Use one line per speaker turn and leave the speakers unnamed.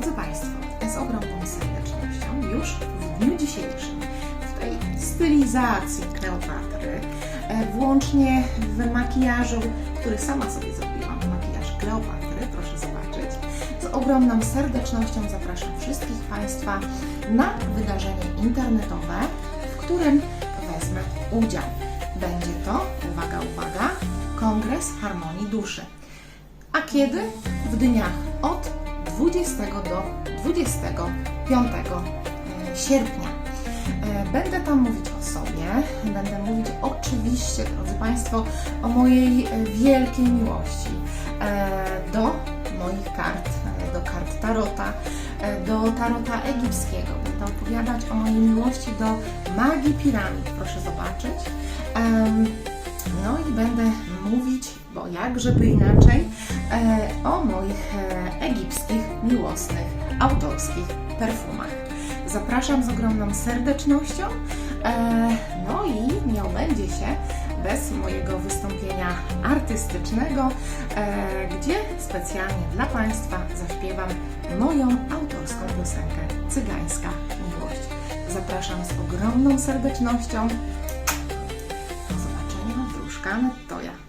Drodzy Państwo, z ogromną serdecznością już w dniu dzisiejszym w tej stylizacji Kleopatry, e, włącznie w makijażu, który sama sobie zrobiłam, makijaż Kleopatry, proszę zobaczyć. Z ogromną serdecznością zapraszam wszystkich Państwa na wydarzenie internetowe, w którym wezmę udział. Będzie to, uwaga, uwaga, Kongres Harmonii Duszy. A kiedy? W dniach od 20 do 25 e, sierpnia. E, Będę tam mówić o sobie, będę mówić oczywiście, drodzy Państwo, o mojej e, wielkiej miłości do moich kart, do kart Tarota, do Tarota egipskiego. Będę opowiadać o mojej miłości do magii piramid, proszę zobaczyć. No i będę mówić, bo jakżeby inaczej, e, o moich e, egipskich, miłosnych, autorskich perfumach. Zapraszam z ogromną serdecznością. E, No i nie obędzie się bez mojego wystąpienia artystycznego, gdzie specjalnie dla Państwa zaśpiewam moją autorską piosenkę Cygańska Miłość. Zapraszam z ogromną serdecznością. Do zobaczenia, wróżka Nettoja.